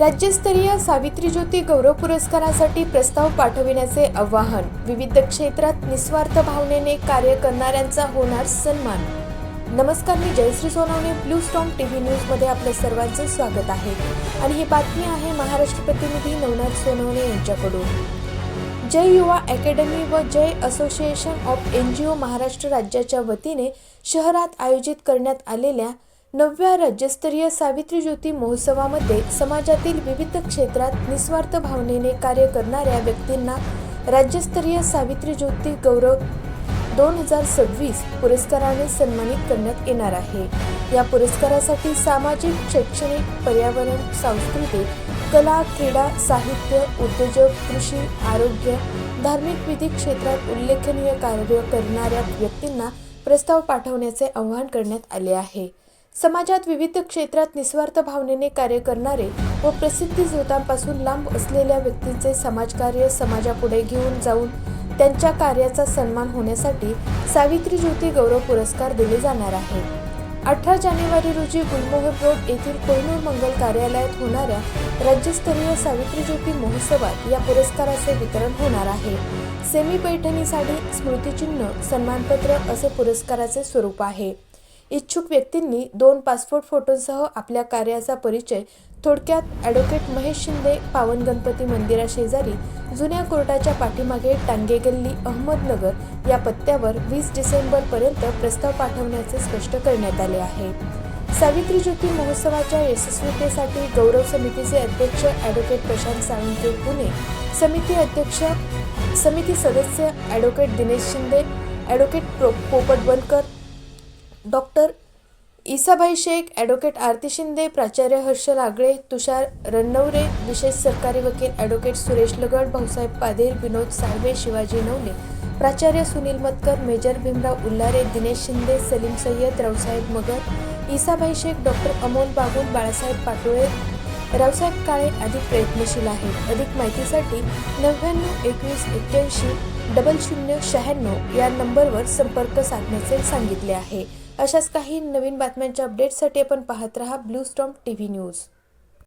राज्यस्तरीय सावित्री ज्योती गौरव पुरस्कारासाठी प्रस्ताव पाठविण्याचे आवाहन. विविध क्षेत्रात निस्वार्थ भावनेने कार्य करणाऱ्यांचा होणार सन्मान. नमस्कार मी Jayashree Sonawane blue storm TV न्यूजमध्ये आपलं सर्वांचे स्वागत आहे. आणि ही बातमी आहे महाराष्ट्र प्रतिनिधी नवनाथ सोनवणे यांच्याकडून. जय युवा अकॅडमी व Jai association of N G O Maharashtra राज्याच्या वतीने शहरात आयोजित करण्यात आलेल्या नवव्या राज्यस्तरीय सावित्री ज्योती महोत्सवामध्ये समाजातील विविध क्षेत्रात निस्वार्थ भावनेने कार्य करणाऱ्या व्यक्तींना राज्यस्तरीय सावित्री ज्योती गौरव दोन हजार सव्वीस पुरस्काराने सन्मानित करण्यात येणार आहे. या पुरस्कारासाठी सामाजिक शैक्षणिक पर्यावरण सांस्कृतिक कला क्रीडा साहित्य उद्योजक कृषी आरोग्य धार्मिक विधी क्षेत्रात उल्लेखनीय कार्य करणाऱ्या व्यक्तींना प्रस्ताव पाठवण्याचे आवाहन करण्यात आले आहे. समाजात विविध क्षेत्रात निस्वार्थ भावनेने कार्य करणारे व प्रसिद्धी झोतांपासून लांब असलेल्या व्यक्तींचे समाजकार्य समाजापुढे घेऊन जाऊन त्यांच्या कार्याचा सन्मान होण्यासाठी सावित्री ज्योती गौरव पुरस्कार दिले जाणार आहे. अठरा जानेवारी रोजी गुलमोहर रोड येथील कोहिनूर मंगल कार्यालयात होणाऱ्या राज्यस्तरीय सावित्री ज्योती महोत्सवात या पुरस्काराचे वितरण होणार आहे. सेमी पैठणीसाठी स्मृतिचिन्ह सन्मानपत्र असे पुरस्काराचे स्वरूप आहे. इच्छुक व्यक्तींनी दोन पासपोर्ट फोटोंसह आपल्या कार्याचा परिचय थोडक्यात ॲडव्होकेट महेश शिंदे पावन गणपती मंदिराशेजारी जुन्या कोर्टाच्या पाठीमागे टांगे गल्ली अहमदनगर या पत्त्यावर वीस डिसेंबरपर्यंत प्रस्ताव पाठवण्याचे स्पष्ट करण्यात आले आहे. सावित्री ज्योती महोत्सवाच्या यशस्वीतेसाठी गौरव समितीचे अध्यक्ष ॲडव्होकेट प्रशांत साळुंके पुणे समिती अध्यक्ष समिती सदस्य advocate Dinesh Shinde advocate pro Popat Bankar doctor Isabhai Shaikh advocate Aarti Shinde प्राचार्य हर्ष लागळे तुषार रणनवरे विशेष सरकारी वकील ॲडव्होकेट सुरेश लगड भाऊसाहेब पाधीर विनोद साळवे शिवाजी नवले प्राचार्य सुनील मतकर मेजर भीमराव उल्हारे दिनेश शिंदे सलीम सय्यद रावसाहेब मगर इसाभाई शेख डॉक्टर अमोल बागुल बाळासाहेब पाटोळे रावसाहेब काळे आदी प्रयत्नशील आहेत. अधिक माहितीसाठी नव्याण्णव एकवीस एक्क्याऐंशी डबल शून्य शहाण्णव या नंबरवर संपर्क साधण्याचे सांगितले आहे. अशाच काही नवीन बातम्यांच्या अपडेटसाठी आपण पाहत रहा blue storm T V news